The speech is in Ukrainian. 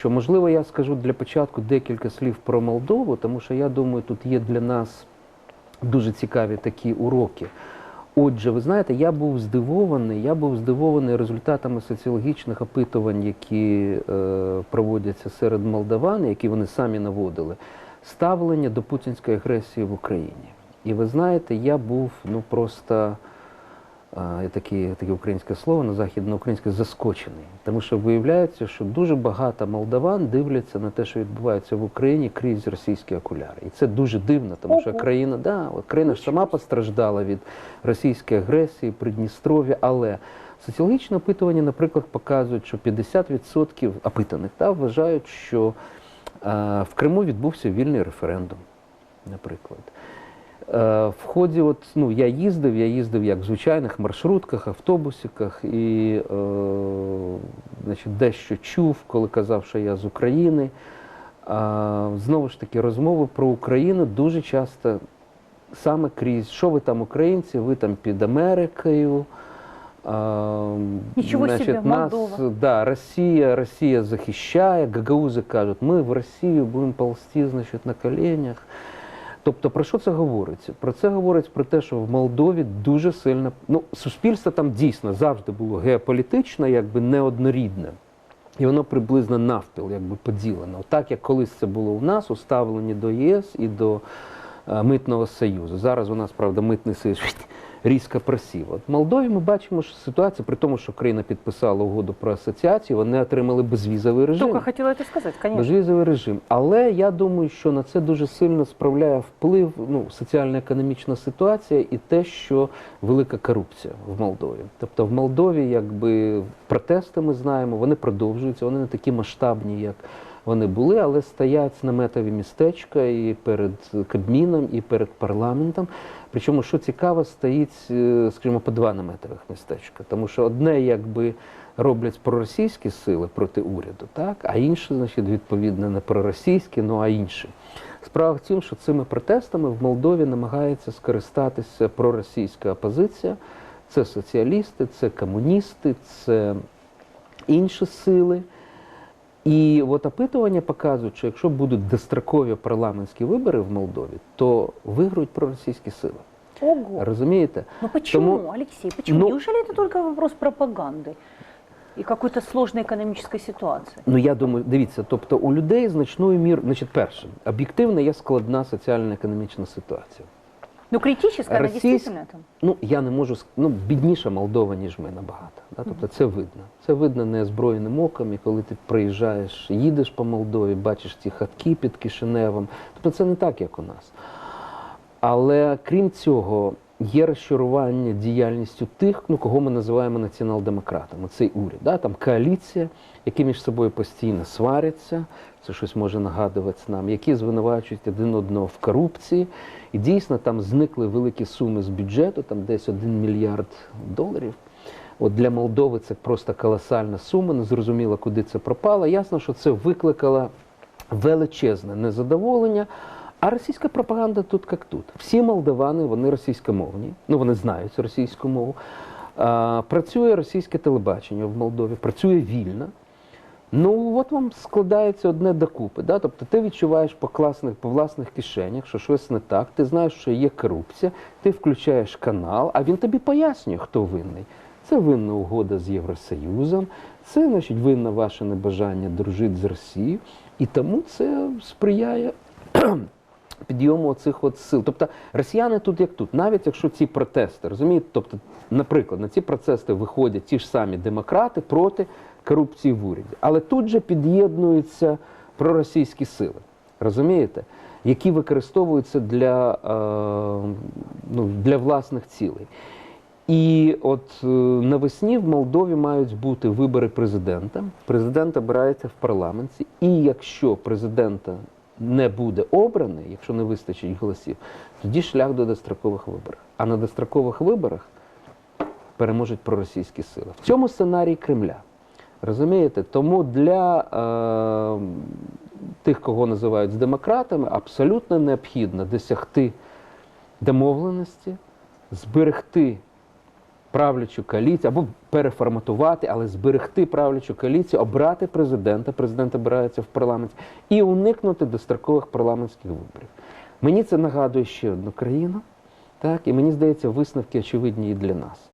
Що можливо, я скажу для початку декілька слів про Молдову, тому що я думаю, тут є для нас дуже цікаві такі уроки. Отже, ви знаєте, я був здивований, я був здивований результатами соціологічних опитувань, які е, проводяться серед молдаван, які вони самі наводили, ставлення до путінської агресії в Україні. І ви знаєте, я був ну просто є таке, українське слово на західноукраїнське заскочений. Тому що виявляється, що дуже багато молдаван дивляться на те, що відбувається в Україні крізь російські окуляри. І це дуже дивно, тому що країна, да, країна ж сама постраждала від російської агресії, Придністров'я, але соціологічні опитування, наприклад, показують, що 50% опитаних да, вважають, що а, в Криму відбувся вільний референдум, наприклад. Е, В ході, от, ну, я їздив, я їздив як в звичайних маршрутках, автобусиках і е, значить, дещо чув, коли казав, що я з України. А, знову ж таки, розмови про Україну дуже часто саме крізь, що ви там, українці, ви там під Америкою. А, Нічого собі, нас, Молдова. да, Росія, Росія захищає, гагаузы кажуть, ми в Росію будемо ползти значить, на коленях. Тобто про що це говориться? Про це говорить про те, що в Молдові дуже сильно ну, суспільство там дійсно завжди було геополітичне, якби неоднорідне. І воно приблизно навпіл якби поділено. Так як колись це було у нас, у ставленні до ЄС і до е, Митного Союзу. Зараз у нас, правда, митний союз різко просів. От в Молдові ми бачимо, що ситуація, при тому, що Україна підписала угоду про асоціацію, вони отримали безвізовий режим. Только хотела это сказать, конечно. Безвізовий режим. Але я думаю, що на це дуже сильно справляє вплив ну, соціально-економічна ситуація і те, що велика корупція в Молдові. Тобто в Молдові, якби протести ми знаємо, вони продовжуються, вони не такі масштабні, як вони були, але стоять наметові містечка і перед Кабміном, і перед парламентом. Причому, що цікаво, стоїть, е, скажімо, по два наметових містечка. Тому що одне, якби роблять проросійські сили проти уряду, так, а інше, значить, відповідно, не проросійські, ну а інші. Справа в тім, що цими протестами в Молдові намагається скористатися проросійська опозиція. Це соціалісти, це комуністи, це інші сили. І от опитування показують, що якщо будуть дострокові парламентські вибори в Молдові, то виграють проросійські сили. Ого. Розумієте? Ну почему, Тому- Алексей, почему? Ну- Неужели это только вопрос пропаганды и какой-то сложной экономической ситуации? Ну я думаю, дивіться, тобто у людей значною мірою, значить, перше, об'єктивно є складна соціально-економічна ситуація. Ну критична, она Российск- действительно там. Ну я не можу ну, бідніша Молдова, ніж ми набагато. Да? Тобто це видно. Це видно неозброєним оком, і коли ти приїжджаєш, їдеш по Молдові, бачиш ці хатки під Кишиневом. Тобто це не так, як у нас. Але крім цього, є розчарування діяльністю тих, ну кого ми називаємо націонал-демократами. Цей уряд. Да? Там коаліція, які між собою постійно сваряться, це щось може нагадувати нам, які звинувачують один одного в корупції. І дійсно там зникли великі суми з бюджету, там десь один мільярд доларів. От для Молдови це просто колосальна сума, не зрозуміло, куди це пропало. Ясно, що це викликало величезне незадоволення. А російська пропаганда тут як тут. Всі молдавани, вони російськомовні, ну вони знають російську мову. Працює російське телебачення в Молдові, працює вільно. Ну, от вам складається одне докупи. Да? Тобто ти відчуваєш по, класних, по власних кишенях, що щось не так, ти знаєш, що є корупція, ти включаєш канал, а він тобі пояснює, хто винний. Це винна угода з Євросоюзом, це значить винне ваше небажання дружити з Росією. І тому це сприяє підйому цих от сил. Тобто росіяни тут як тут, навіть якщо ці протести, розумієте, тобто, наприклад, на ці протести виходять ті ж самі демократи проти корупції в уряді. Але тут же під'єднуються проросійські сили, розумієте, які використовуються для, е, ну, для власних цілей. І от е, навесні в Молдові мають бути вибори президента. Президент обирається в парламенті. І якщо президента не буде обраний, якщо не вистачить голосів, тоді шлях до дострокових виборів. А на дострокових виборах переможуть проросійські сили. В цьому сценарій Кремля. Розумієте? Тому для е, тих, кого називають демократами, абсолютно необхідно досягти домовленості, зберегти правлячу коаліцію або переформатувати, але зберегти правлячу коаліцію, обрати президента, президент обирається в парламенті, і уникнути дострокових парламентських виборів. Мені це нагадує ще одну країну, так, і мені здається, висновки очевидні і для нас.